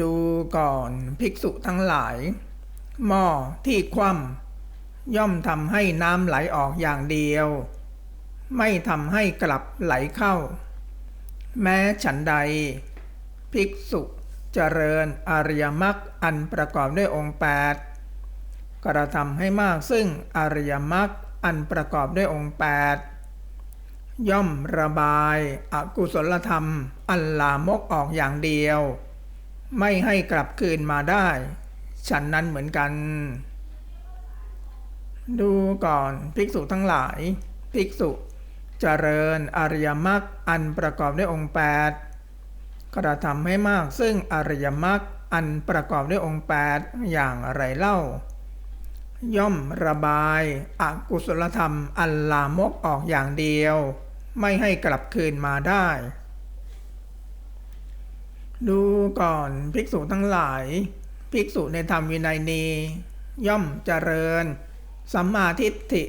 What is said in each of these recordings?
ดูก่อนภิกษุทั้งหลาย หม้อที่คว่ำย่อมทำให้น้ำไหลออกอย่างเดียว ไม่ทำให้กลับไหลเข้า แม้ฉันใด ภิกษุเจริญอริยมรรคอันประกอบด้วยองค์แปดกระทำให้มากซึ่งอริยมรรคอันประกอบด้วยองค์แปดย่อมระบายอากุศลธรรม อันลามกออกอย่างเดียว ไม่ให้กลับคืนมาได้ ฉันนั้นเหมือนกัน ดูก่อนภิกษุทั้งหลาย ภิกษุเจริญอริยมรรคอันประกอบด้วยองค์แปดกระทำให้มากซึ่งอริยมรรคอันประกอบด้วยองค์แปดอย่างไรเล่า ย่อมระบายอากุศลธรรมอันลามกออกอย่างเดียว ไม่ให้กลับคืนมาได้ ดูก่อนภิกษุทั้งหลาย ภิกษุในธรรมวินัยนี้ ย่อมเจริญ สัมมาทิฏฐิ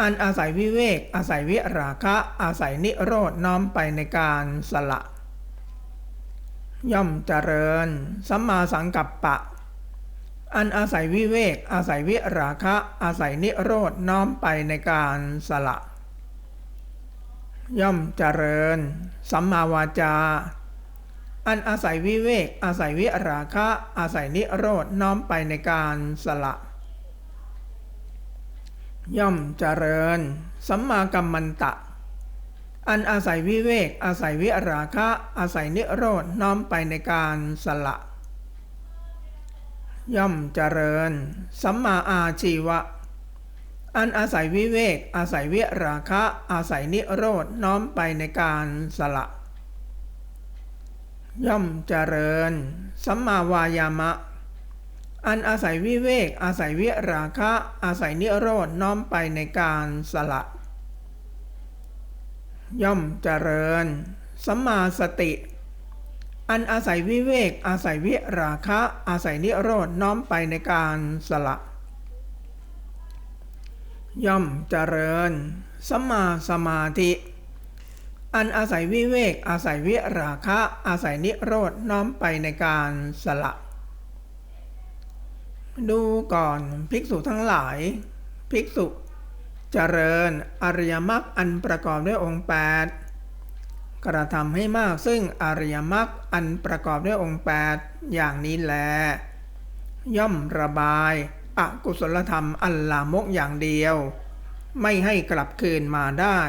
อันอาศัยวิเวก อาศัยวิราคะ อาศัยนิโรธน้อมไปในการสละ ย่อมเจริญ สัมมาสังกัปปะ อันอาศัยวิเวก อาศัยวิราคะ อาศัยนิโรธน้อมไปในการสละ ย่อมเจริญ สัมมาวาจา อันอาศัยวิเวก อาศัยวิราคะ อาศัยนิโรธน้อมไปในการสละ ย่อมเจริญ สัมมากัมมันตะ อันอาศัยวิเวก อาศัยวิราคะ อาศัยนิโรธน้อมไปในการสละ ย่อมเจริญ สัมมาอาชีวะ อันอาศัยวิเวก อาศัยวิราคะ อาศัยนิโรธน้อมไปในการสละ ย่อมเจริญ สัมมาวายามะ อันอาศัยวิเวก อาศัยวิราคะ อาศัยนิโรธน้อมไปในการสละ ย่อมเจริญ สัมมาสติ อันอาศัยวิเวก อาศัยวิราคะ อาศัยนิโรธน้อมไปในการสละ ย่อมเจริญ สัมมาสมาธิ อันอาศัยวิเวก อาศัยวิราคะ อาศัยนิโรธน้อมไปในการสละ ดูก่อนภิกษุทั้งหลาย ภิกษุ เจริญอริยมรรคอันประกอบด้วยองค์แปดกระทำให้มากซึ่งอริยมรรคอันประกอบด้วยองค์แปดอย่างนี้แล ย่อมระบายอกุศลธรรมอันลามกอย่างเดียว ไม่ให้กลับคืนมาได้